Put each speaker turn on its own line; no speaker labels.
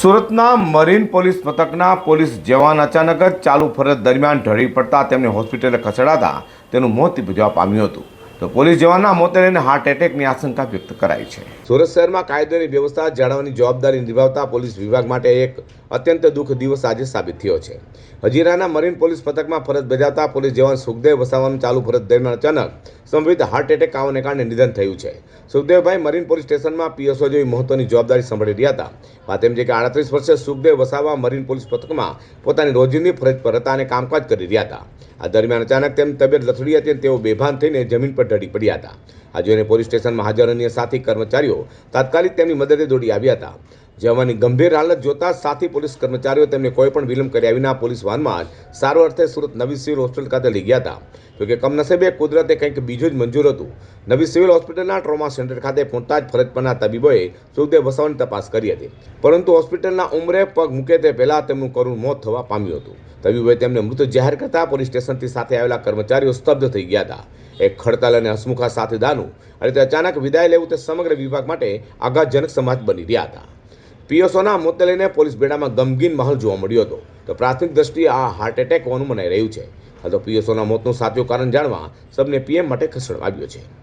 સુરતના marine police મથકના police જવાન અચાનક જ ચાલુ ફરજ દરમિયાન ઢળી પડતા તેમને હોસ્પિટલે ખસેડાતા તેનું મોત નિપજવા પામ્યું હતું. તો પોલીસ જવાનના મોતે લઈને હાર્ટ એટેકની આશંકા વ્યક્ત કરાઈ છે. સુરત શહેરમાં કાયદોની વ્યવસ્થા જાળવવાની જવાબદારી નિભાવતા પોલીસ વિભાગ માટે એક અત્યંત દુઃખ દિવસ આજે સાબિત થયો છે. હજીરાના મરીન પોલીસ પથકમાં ફરજ બજાવતા પોલીસ જવાન સુખદેવ વસાવાનું ચાલુ ફરજ દરમિયાન અચાનક સંભવિત હાર્ટ એટેક આવવાને કારણે નિધન થયું છે. સુખદેવભાઈ મરીન પોલીસ સ્ટેશનમાં પીએસઓ જેવી મહત્વની જવાબદારી સંભાળી રહ્યા હતા. વાત એમ છે કે આડત્રીસ વર્ષે સુખદેવ વસાવા મરીન પોલીસ પથકમાં પોતાની રોજિંદી ફરજ પર હતા અને કામકાજ કરી રહ્યા હતા. આ દરમિયાન અચાનક તેમની તબિયત લથડી હતી અને તેઓ બેભાન થઈને જમીન પર ઢળી પડ્યા હતા. આ જોઈને પોલીસ સ્ટેશનમાં હાજર અન્ય સાથી કર્મચારીઓ તાત્કાલિક તેમની મદદે દોડી આવ્યા હતા. જવાની ગંભીર હાલત જોતા સાથી પોલીસ કર્મચારીઓ તેમને કોઈ પણ વિલંબ કર્યા વિના પોલીસ વાનમાં જ સારો અર્થે સુરત નવી સિવિલ હોસ્પિટલ ખાતે લઈ ગયા હતા. જોકે કમનસીબે કુદરતે કંઈક બીજું જ મંજૂર હતું. નવી સિવિલ હોસ્પિટલના ટ્રોમા સેન્ટર ખાતે પહોંચતા જ ફરજ પરના તબીબોએ સુખદેવ વસાવાની તપાસ કરી હતી. પરંતુ હોસ્પિટલના ઉંમરે પગ મૂકે તે પહેલા તેમનું કરુણ મોત થવા પામ્યું હતું. તબીબોએ તેમને મૃત જાહેર કરતા પોલીસ સ્ટેશનથી સાથે આવેલા કર્મચારીઓ સ્તબ્ધ થઈ ગયા હતા. એક ખડતાલ અને હસમુખા સાથીદારનું અને તે અચાનક વિદાય લેવું તે સમગ્ર વિભાગ માટે આઘાતજનક સમાજ બની રહ્યા હતા. પીએસઓના મોતે લઈને પોલીસ બેડામાં ગમગીન માહોલ જોવા મળ્યો હતો. તો પ્રાથમિક દ્રષ્ટિએ આ હાર્ટ એટેક હોવાનું મનાઈ રહ્યું છે. હાલ તો પીએસઓના મોતનું સાચું કારણ જાણવા સબને પીએમ માટે ખસેડવામાં આવ્યો છે.